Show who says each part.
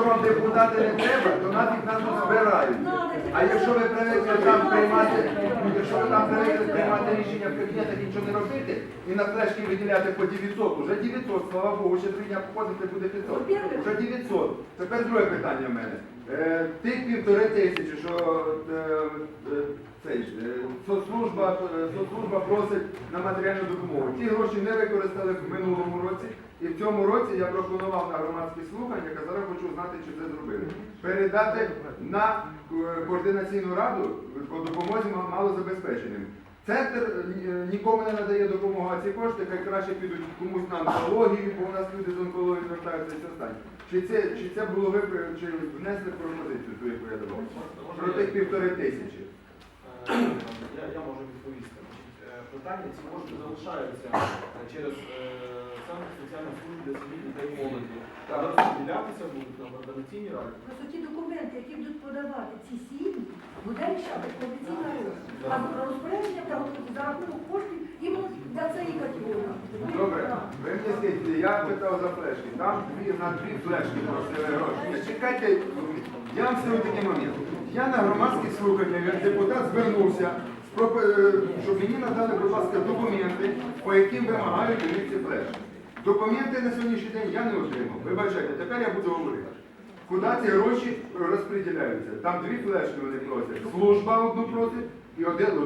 Speaker 1: якщо вам депутати не треба, то нафіг нас збирають. А якщо ви привикли там приймати, якщо ви там привикли приймати рішення в кабінетах і нічого не робити, і на флешки виділяти по 900, уже 900, слава Богу, ще три дня походити буде 500. Вже 900. Тепер друге питання в мене. Е, тих півтори тисячі, що е, е, цей, е, соцслужба, е, соцслужба просить на матеріальну допомогу. Ті гроші не використали в минулому році. І в цьому році я пропонував на громадські слухання, зараз хочу знати, чи це зробили. Передати на е, координаційну раду по допомозі мал- малозабезпеченим. Центр нікому не надає допомогу, а ці кошти хай краще підуть комусь на онкологію, бо у нас люди з онкологією звертаються і це останнє. Чи це, чи це було ви чи внесли пропозицію ту, яку я давав? Про тих півтори тисячі.
Speaker 2: Я, я можу відповісти. Е, Питання ці кошти залишаються е, через е, Центр соціальної служби для сім'ї дітей і молоді. Розподілятися будуть на координаційній раді.
Speaker 3: Просто ті документи, які будуть подавати ці сім'ї, буде рішати коаліційна рада. А розпорядження та за рахунок коштів іменно для цієї категорії.
Speaker 1: Добре, ви мені скажіть, я питав за флешки. Там дві, на дві флешки просили гроші. Чекайте, я вам скажу такий момент. Я на громадських слуханнях як депутат звернувся, е, щоб мені надали, будь ласка, документи, по яким вимагають вони флеш. Документи на сьогоднішній день я не отримав. Вибачайте, тепер я буду говорити. Куди ці гроші розподіляються? Там дві флешки вони просять. Служба одну просить і один